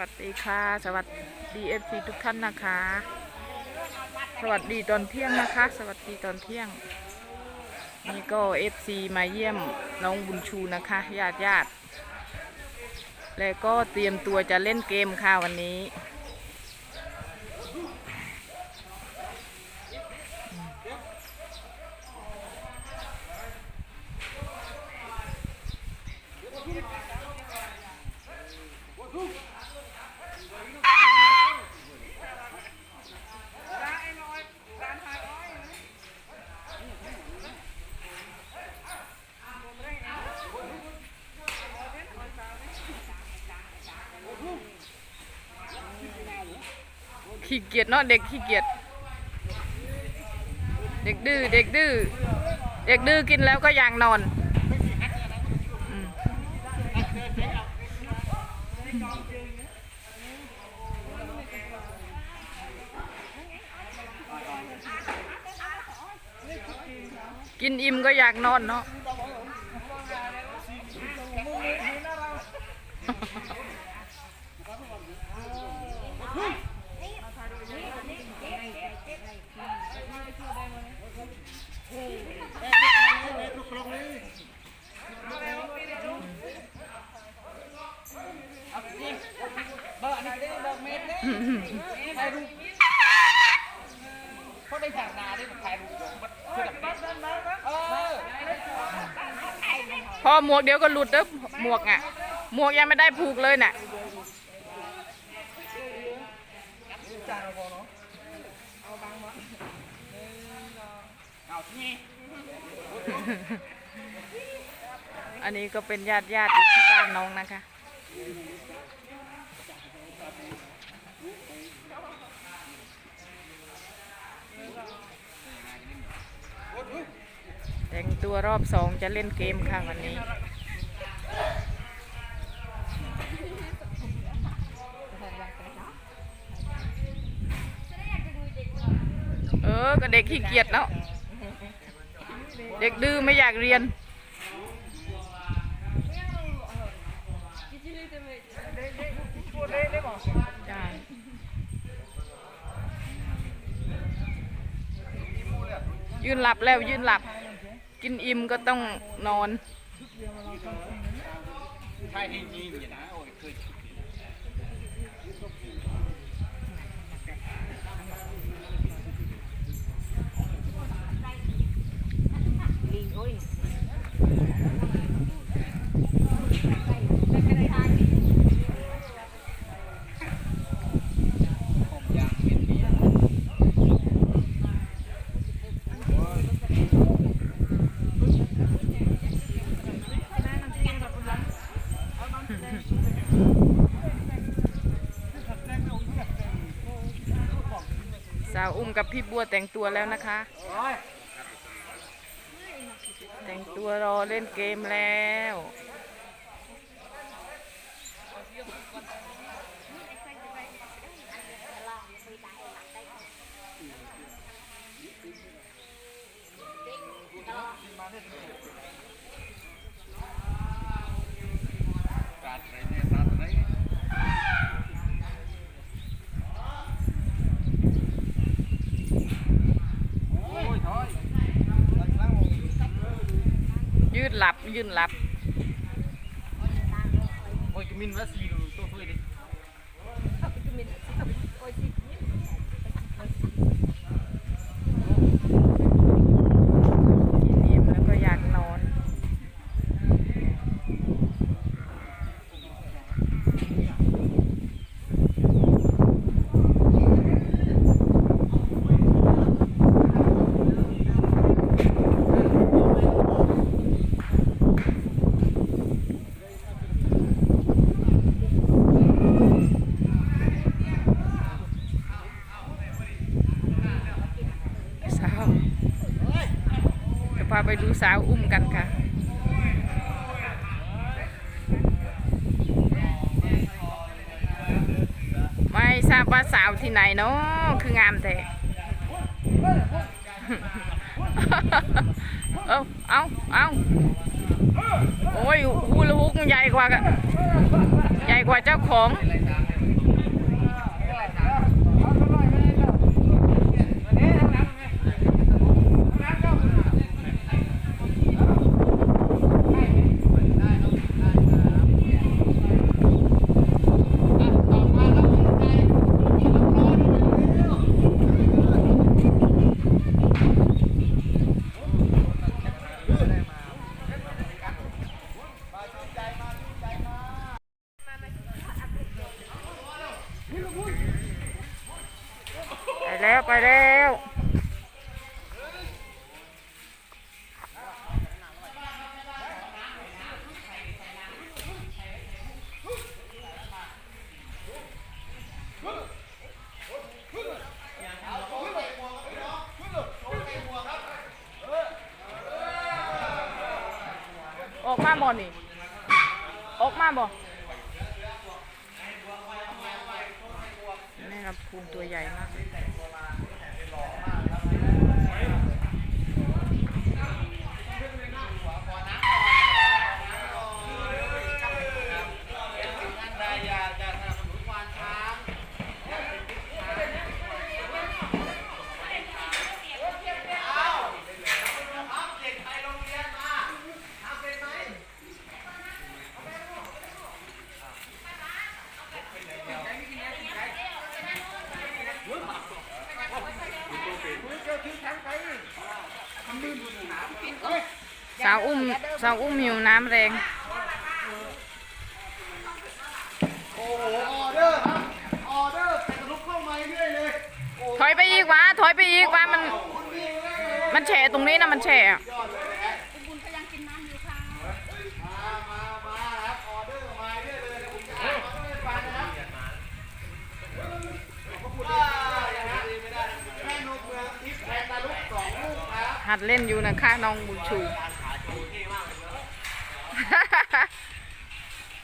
วัสดีค่ะ สวัสดีเอฟซีทุกท่านนะคะ สวัสดีตอนเที่ยงนะคะ สวัสดีตอนเที่ยง นี่ก็เอฟซีมาเยี่ยมน้องบุญชูนะคะญาติญาติแล้วก็เตรียมตัวจะเล่นเกมค่ะวันนี้ ขี้เกียจเนาะเด็กขี้เกียจเด็กดื้อเด็กดื้อเด็กดื้อกินแล้วก็อยากนอนกินอิ่มก็อยากนอนเนาะ ลงเลยเบอร์นี่ได้เบอร์เมตรนี่ถ่ายรูปเขาได้จากนาได้ถ่ายรูปมันคือแบบเออพอหมวกเดี๋ยวก็หลุดเด้อหมวกอะ หมวกยังไม่ได้ผูกเลยน่ะ เอาที่ อันนี้ก็เป็นญาติญาติที่บ้านน้องนะคะ แต่งตัวรอบสองจะเล่นเกมค่ะวันนี้เออก็เด็กขี้เกียจแล้ว เด็กดื้อไม่อยากเรียนยืนหลับแล้วยืนหลับ กินอิ่มก็ต้องนอนให้ยิงอย่นะ โอ้ยสาวอุ้มกับพี่บัวแต่งตัวแล้วนะคะ ตัวรอเล่นเกมแล้วการไรโอ้ยถอยตั้งตั้ง ยืด หลับยืนหลับโอ้ยกมินวัสีดูตัวตัวดิ กินอิ่มแล้วก็อยากนอน สาว สาวอุ้มกันค่ะไม่ทราบว่าสาวที่ไหนเนาะคืองามแต่เอาเอาเอาโอ้ยฮูลาฮุกมันใหญ่กว่ากันใหญ่กว่าเจ้าของ อะไรตามเนี่ย แล้วไปแล้ว ออกมาบ่นี่ออกมาบ่แม่ลำพูนตัวใหญ่มากเลย ท่านใดอยากจะสนับสนุนควานช้าง สาวอุ้มสาวอุ้มหิวน้ำแรง โอ้โหออเดอร์ครับออเดอร์แต่ลุกเข้ามาเรื่อยเลยโอ้ถอยไปอีกวะถอยไปอีกวะมัน คุณพี่เลยมันแฉะตรงนี้นะมันแฉะยอดเลยนะคุณก็ยังกินน้ำอยู่ค่ะมามามาครับออเดอร์มาเรื่อยเลยนะผมจะอ่านมาด้ฟังนะครับขอบคุณที่ได้นะฮะแม่นกเมืองทิพย์แทนตาลุกสองลูกครับหัดเล่นอยู่นะคะน้องบุญชู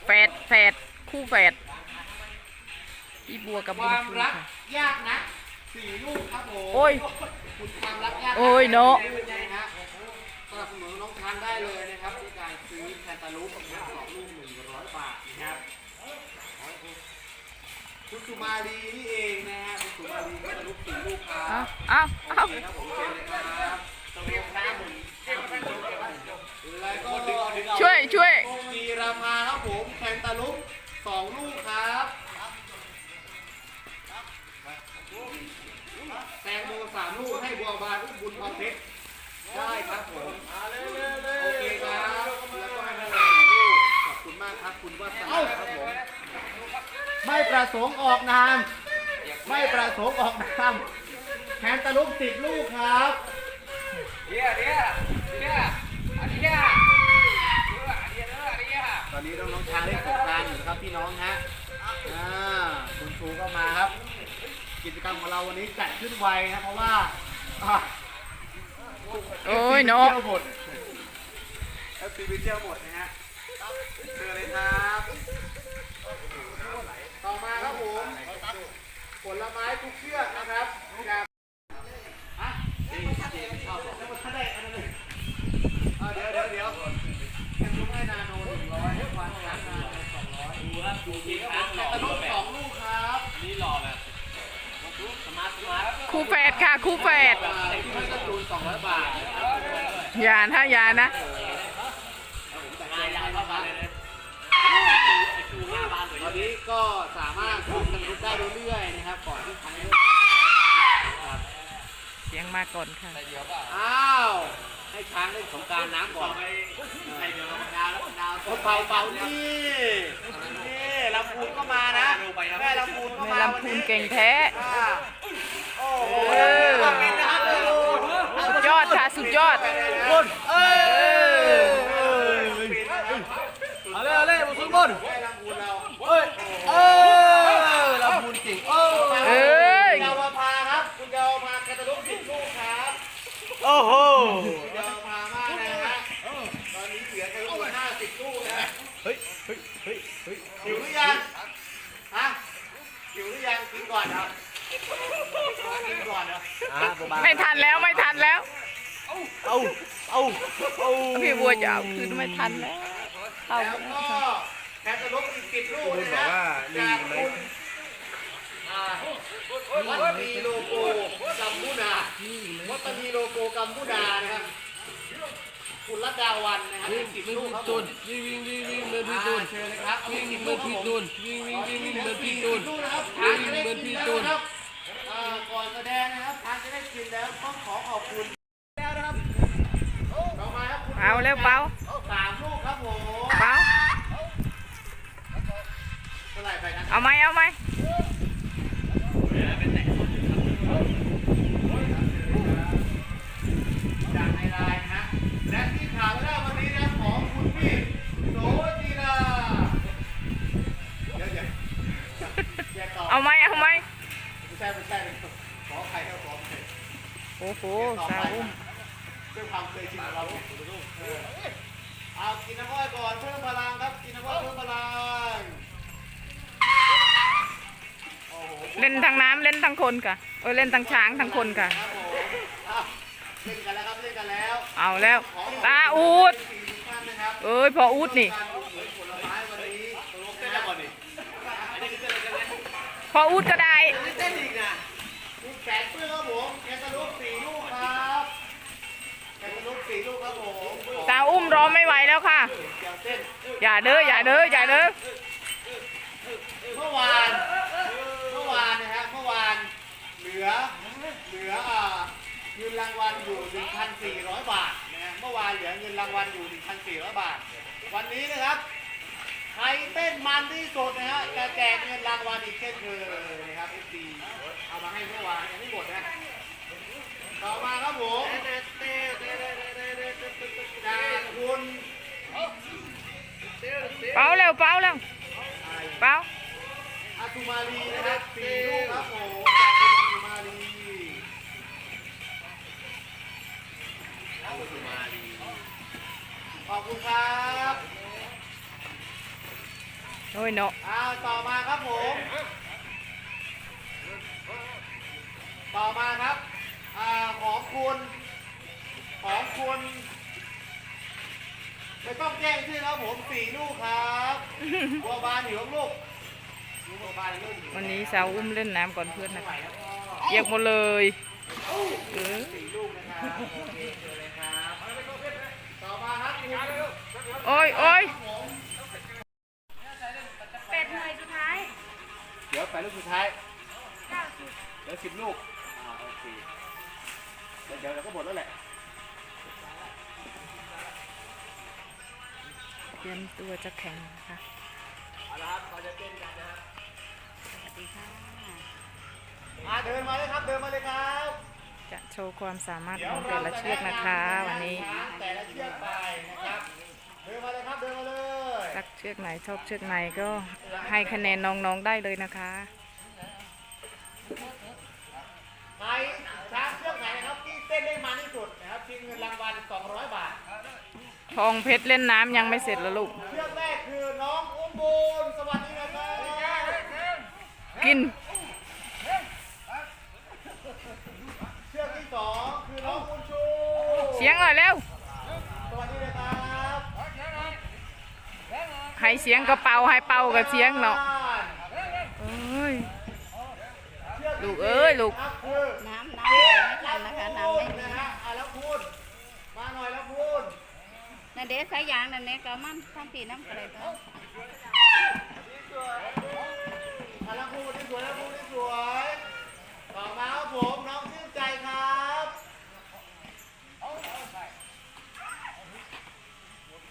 แฝ ดแฝดคู่แฝดพี่บัวกับคบุญวามชูรักค่ะ ยากนะสี่ลูกครับผมโอ้ยคุณความรักยากโอ้ยเนอะเป็นไงฮะสนับสนุนน้องทานได้เลยนะครับที่การซื้อแคนตาลูปกับสองลูกหนึ่งร้อยบาทนะครับคุณสุมาลีนี่เองนะฮะคุณสุมาลีแคนตาลูปสี่ลูกครัเอาบเอาเอาครับผมเชิญเลยครับต้องเรียกน้ำผมแล้ว ก็ช่วยช่วย มีราคาครับผมแคนตาลูปสองลูกครับแตงโมสามลูกให้บัวบานอุ้มบุญพรเพชรได้ครับผม โอเคครับ แล้วก็ให้พลังลูกขอบคุณมากครับคุณวัฒนาครับผม ไม่ประสงค์ออกนาม ไม่ประสงค์ออกนามแคนตาลูปสิบลูกครับ เดี๋ยวเดี๋ยวเดี๋ยวอันนี้อะเดี๋ยวอันนี้เด้ออัน นี้อะตอนนี้น้องๆช้างเล่นสงกรารอยู่นะครับพี่น้องฮะอ่าคุณครูก็มาครับ กิจกรรมของเราวันนี้จัดขึ้นไวนะเพราะว่าอะโอ้ยเนาะ เที่ยวหมดเอฟซีไปเที่ยวหมดนะฮะเชิญเลยครับต่อมาครับผมผลไม้ทุกเชือกนะครับ คู่แฝดค่ะคู่แฝดอ่าที่ให้กระตูนสองร้อยบาทนะครับอย่านะอย่านะงานใหญ่เข้ามาเลยนะไอ้ชูหน้าบ้านเลยตอนนี้ก็สามารถคุมกันลุกได้เรื่อยๆนะครับก่อนที่ใครเริ่มครับเสียงมาก่อนค่ะอ้าวให้ช้างเล่นสงกรารน้ำก่อนใส่เดี๋ยวดาวแล้วดาวโอ้เป่าเป่านี่นี่ ลำพูนก็มานะ แม่ลำพูนก็มาลำพูนเก่งแท้ โอ้โหสุดยอดค่ะ สุดยอดคนเออเอาเลยเอาเลยมาสุดบนแม่ลำพูนเอ้ยเออ ไม่ทันแล้วไม่ทันแล้ว เอาเอาเอาพี่บัวจะเอาคืนไม่ทันแล้วเข้าแล้วแล้วก็ค่ะแคนตาลูปอีกสิบลูกนะฮะจากคุณอ่าวัดมีโลโก้กัมพูนาวัดมีโลโก้กัมพูนานะครับคุณรัตดาวันนะครับอีกสิบลูกครับผมวิ่งวิ่งวิ่งวิ่งเหมือนพี่อ่าตูนเชิญเลยครับเอาวิ่งอีกเหมืสิอบนลูกพี่ครับผมตูนวิ่งวิ่งวิ่งวิ่งเหมือนพี่ตูนดูนะครับทานจะได้กินแล้วนะครับ อ่าก่อนแสดงนะครับทานจะได้กินแล้วต้องขอขอบคุณแล้วนะครับต่อมาครับคุณเอาเร็วเปาสามลูกครับผมเปาเท่าไหร่ไปนะเอาไหมเอาไหม โอ้โหสาวอุ้มด้วยความเคยชินของเราเออเอากินน้ำอ้อยก่อนเพิ่มพลังครับ กินน้ำอ้อยเพิ่มพลังโอ้โหเล่นทั้งน้ำเล่นทั้งคนค่ะเออเล่นทั้งช้างทั้งคนค่ะครับผมอะเล่นกันแล้วครับเล่นกันแล้ว เอาแล้วตาอูดสี่ทุกท่านนะครับเอ้ยพออูดนี่การอุดหนุนผลไม้วันนี้ตกลงเต้นแล้วก่อนดิพออูดก็ได้เต้นอีกนะลูกแสนเพื่อนครับผม อุ้มร้อไม่ไหวแล้วค่ะ อย่าเด้ออย่าเด้ออย่าเด้อเมื่อวานเมื่อวานนะฮะเมื่อวานเหลือเหลือเงินรางวัลอยู่ 1,400 บาทนะฮะเมื่อวานเหลือเงินรางวัลอยู่ 1,400 บาท วันนี้นะครับใครเต้นมันที่สุดนะฮะจะแจกเงินรางวัลอีกเช่นเคยนะครับ FC เอามาให้เมื่อวานยังไม่หมด เป้าเร็วเป้าเร็วเป้าอาตุมารีนะครับสี่ลูกครับผมจากคุณอาตุมารีอาตุมารีขอบคุณครับโอ้ยเนาะเอาต่อมาครับผม ต่อมาครับอ่าของคุณ ของคุณ ไม่ต้องแจ้งชื่อครับผมสี่ลูกครับบัวบานหิวลูกบัวบานลูกวันนี้สาวอุ้มเล่นน้ำก่อนเพื่อนนะไหวคะแล้วก็เปียกหมดเลยเออสี่ลูกนะครับโอเคเจอเลยครับต่อมาครับคุณโอ้ยโอ้ยเป็ดหน่วยสุดท้าย เดี๋ยวไปลูกสุดท้ายเหลือสิบลูกอ่าโอเคเดี๋ยวเดี๋ยวเราก็หมดแล้วแหละ เตรียมตัวจะแข่งนะคะเอาละครับเราจะเต้นกันนะครับสวัสดีค่ะอ่าเดินมาเลยครับเดินมาเลยครับ จะโชว์ความสามารถของแต่ละเชือกนะคะ วันนี้แต่ละเชือกไปนะครับเดินมาเลยครับเดินมาเลยรักเชือกไหนชอบเชือกไหนก็ให้คะแนนน้องๆได้เลยนะคะ ทองเพชรเล่นน้ำยังไม่เสร็จแล้วลูกเชือกแรกคือน้องอุ้มบุญสวัสดีนะครับกิน เชือกที่สองคือน้องบุญชูเสียงหน่อยเร็ว สวัสดีนะครับให้เสียงกระเป๋าให้เป่ากับเสียงเนาะเอ้ย ลูกเอ้ยลูก ครับคือ น้ำน้ำไหลไม่ทันนะคะ น้ำไม่มี นะฮะอะแล้วพูดมาหน่อยแล้วพูด นั่น เด็สายยางนั่นเด็ก็มันทำปีน้ำกระไรตัวอะแล้วพูดที่สวยแล้วพูดที่สวยต่อมาครับผมน้องชื่นใจครับ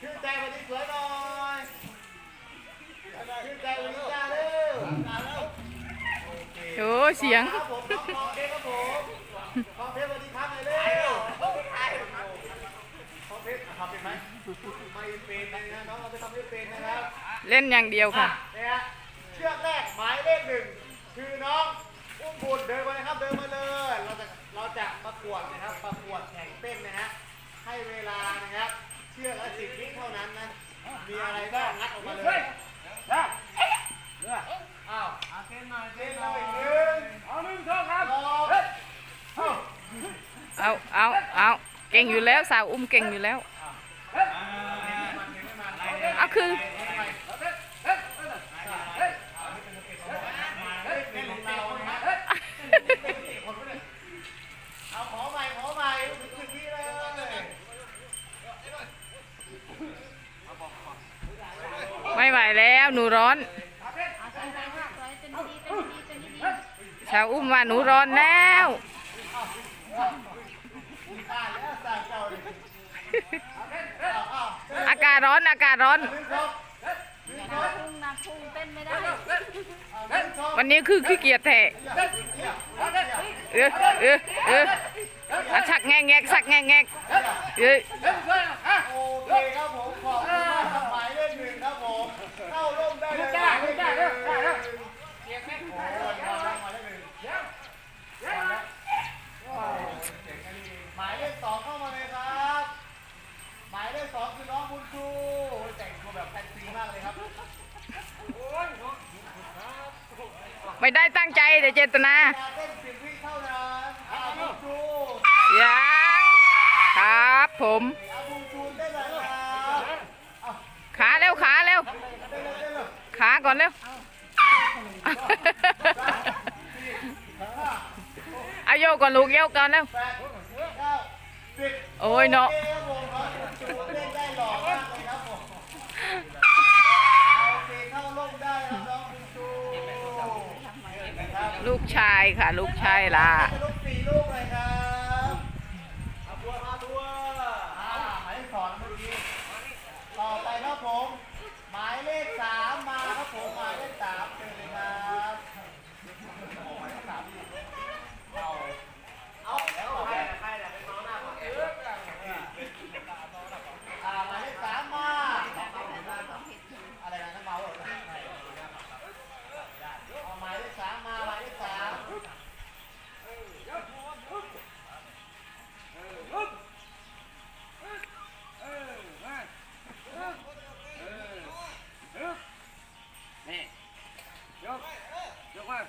ชื่นใจวันนี้สวยหน่อยชื่นใจวันนี้จ้าเร็วจ้าเร็วโอ้เสียงครับผมน้องทองเพชรครับผมทองเพชรสวัสดีครับหน่อยเร็วทองเพชรทำเป็นไหม ไม่เป็นนะน้องเราไปทำไม่เป็นนะครับเล่นอย่างเดียวค่ะเนี่ยฮะเชือกแรกหมายเลขหนึ่งคือน้องอุ้มบุญเดินมาเลยครับเดินมาเลยเราจะเราจะประกวดนะครับประกวดแข่งเต้นนะฮะให้เวลานะครับเชือกละสิบวิเท่านั้นนะมีอะไรบ้างงัดออกมาเลยอ้าวเต้นหน่อยเต้นหน่อยหนึ่งเอาหนึ่งสองครับเอาเอาเอาเก่งอยู่แล้วสาวอุ้มเก่งอยู่แล้วเอา คือ เอาขอใหม่ขอใหม่รู้สึกที่เลยไม่ไหวแล้วหนูร้อนเอาใส่ใส่ค่ะใส่เต้นดีเต้นดีเต้นดีสาวอุ้มว่าหนูร้อนแล้ว ตายแล้วสายเก่าเลยเอาเอา อาศร้อนอากาศร้อน วันนี้คือขี้เกียจแทะเออเออเออชักแงกแงกชักแงกแงกเออ ไม่ได้ตั้งใจแต่เจตนายังครับผมขาเร็วขาเร็วขาก่อนเร็วเอาโยกก่อนลูกโยกก่อนเร็วโอ้ยเนาะ ลูกชายค่ะ ลูกชายล่ะ ลูกสี่ลูกเลยครับ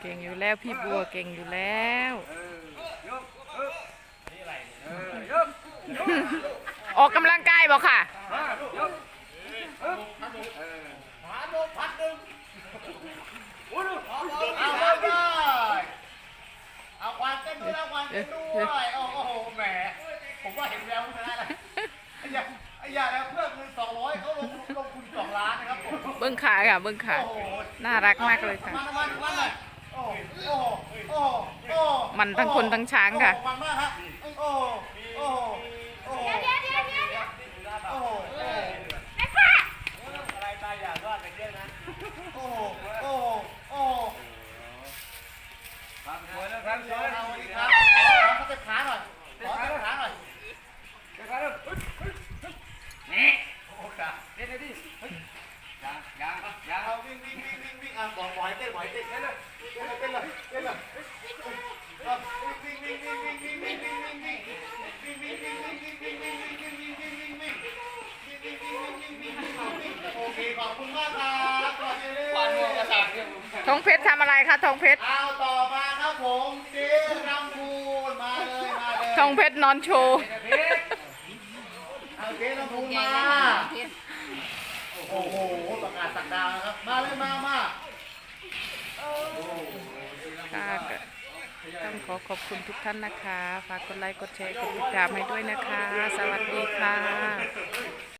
เก่งอยู่แล้วพี่บัวเก่งอยู่แล้วออกกำลังกายบอกค่ะเอาความเต้นด้วความเต้ด้วยโอ้โหแหมผมว่าเห็นแล้วนะไอ้ยาอ้ยาแล้วเพื่อเงินสองร้อยเบื้องขาค่ะเบื้องขาน่ารักมากเลยค่ะ มันทั้งคนทั้งช้างค่ะ มันยับยับเราวิ่งวิ่งวิ่งวิ่งวิ่งอะบอกปล่อยเต้นปล่อยเต้นเลย ทงเพชรทำอะไรคะทงเพชรเอาต่อมาครับผมเจ๊รำพูนมาเลยมาเลยทงเพชรนอนโชว์เอาเจ๊รำพูนมา โอ้โหประกาศสักดาครับ มาเลยมามา อขอบคุณทุกท่านนะคะ ฝากกดไลค์ กดแชร์ กดติดตามให้ด้วยนะคะ สวัสดีค่ะ